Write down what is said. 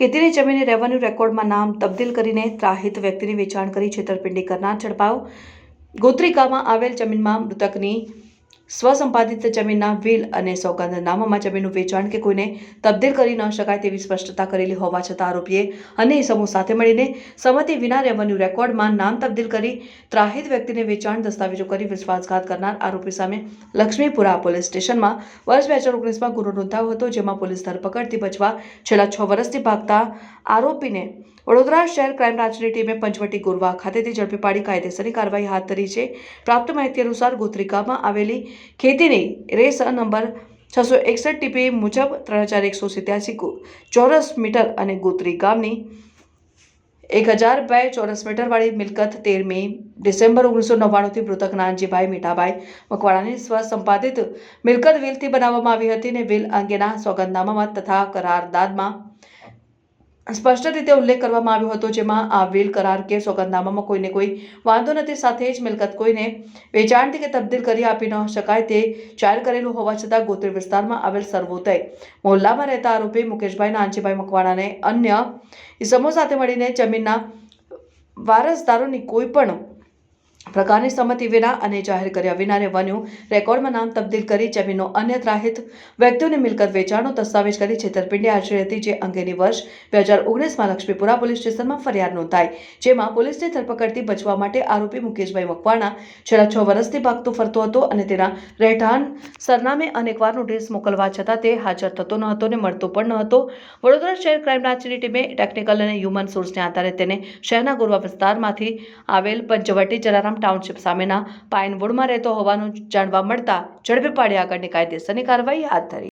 ખેતીની જમીને રેવન્યુ રેકોર્ડમાં નામ તબદીલ કરીને ત્રાહિત વ્યક્તિની વેચાણ કરી છેતરપિંડી કરનાર ઝડપાયો ગોત્રિકામાં આવેલ જમીનમાં મૃતકની સ્વસંપાદિત જમીનના વિલ અને સોગંદનામામાં જમીનનું વેચાણ કે કોઈને તબદીલ કરી ન શકાય તેવી સ્પષ્ટતા કરેલી હોવા છતાં આરોપીએ અને સમૂહ સાથે મળીને સંમતિ વિના રેવન્યુ રેકોર્ડમાં નામ તબદીલ કરી ત્રાહિત વ્યક્તિને વેચાણ દસ્તાવેજો કરી વિશ્વાસઘાત કરનાર આરોપી સામે લક્ષ્મીપુરા પોલીસ સ્ટેશનમાં વર્ષ બે હજાર ઓગણીસમાં ગુનો નોંધાયો હતો, જેમાં પોલીસ ધરપકડથી બચવા છેલ્લા છ વર્ષથી ભાગતા આરોપીને વડોદરા શહેર ક્રાઇમ બ્રાન્ચની ટીમે પંચવટી ગોરવા ખાતેથી ઝડપી પાડી કાયદેસરની કાર્યવાહી હાથ ધરી છે. પ્રાપ્ત માહિતી અનુસાર ગોત્રિકામાં આવેલી ખેતીની રેસ નંબર છસો એકસઠ ટીપી મુજબ ત્રણ હજાર એકસો સિત્યાસી ચોરસ મીટર અને ગોત્રી ગામની એક હજાર બે ચોરસ મીટરવાળી મિલકત તેરમી ડિસેમ્બર ઓગણીસો નવ્વાણુંથી મૃતક નાનજીભાઈ મીઠાભાઈ મકવાણાની સ્વસંપાદિત મિલકત વિલથી બનાવવામાં આવી હતી અને વિલ અંગેના સોગંદનામામાં તથા કરારદાદમાં સ્પષ્ટ રીતે ઉલ્લેખ કરવામાં આવ્યો હતો, જેમાં આ વેલ કરાર કે સોગંદનામામાં કોઈને કોઈ વાંધો નથી, સાથે જ મિલકત કોઈને વેચાણથી કે તબદીલ કરી આપી ન શકાય તે જાહેર કરેલું હોવા છતાં ગોત્રી વિસ્તારમાં આવેલ સર્વોદય મોહલ્લામાં રહેતા આરોપી મુકેશભાઈ નાનજીભાઈ મકવાણાને અન્ય ઇસમો સાથે મળીને જમીનના વારસદારોની કોઈ પણ પ્રકારની સંમતિ વિના અને જાહેર કર્યા વિના વન્યુ રેકોર્ડમાં નામ તબદીલ કરી જમીનનો અન્ય ત્રાહિત વ્યક્તિઓની મિલકત વેચાણનો દસ્તાવેજ કરી છેતરપિંડી આચરી હતી, જે અંગેની વર્ષ બે હજાર ઓગણીસમાં લક્ષ્મીપુરા પોલીસ સ્ટેશનમાં ફરિયાદ નોંધાઈ, જેમાં પોલીસની ધરપકડથી બચવા માટે આરોપી મુકેશભાઈ મકવાણા છેલ્લા છ વર્ષથી ભાગતો ફરતો હતો અને તેના રહેઠાણ સરનામે અનેકવાર નોટિસ મોકલવા છતાં તે હાજર થતો ન હતો ને મળતો પણ ન હતો. વડોદરા શહેર ક્રાઇમ બ્રાન્ચની ટીમે ટેકનિકલ અને હ્યુમન સોર્સને આધારે તેને શહેરના ગોરવા વિસ્તારમાંથી આવેલ પંચવટી જલારામ ટાઉનશીપ સામેના પાઇનવુડમાં રહેતો હોવાનું જાણવા મળતા ઝડપી પાડી આગળની કાયદેસરની કાર્યવાહી હાથ ધરી.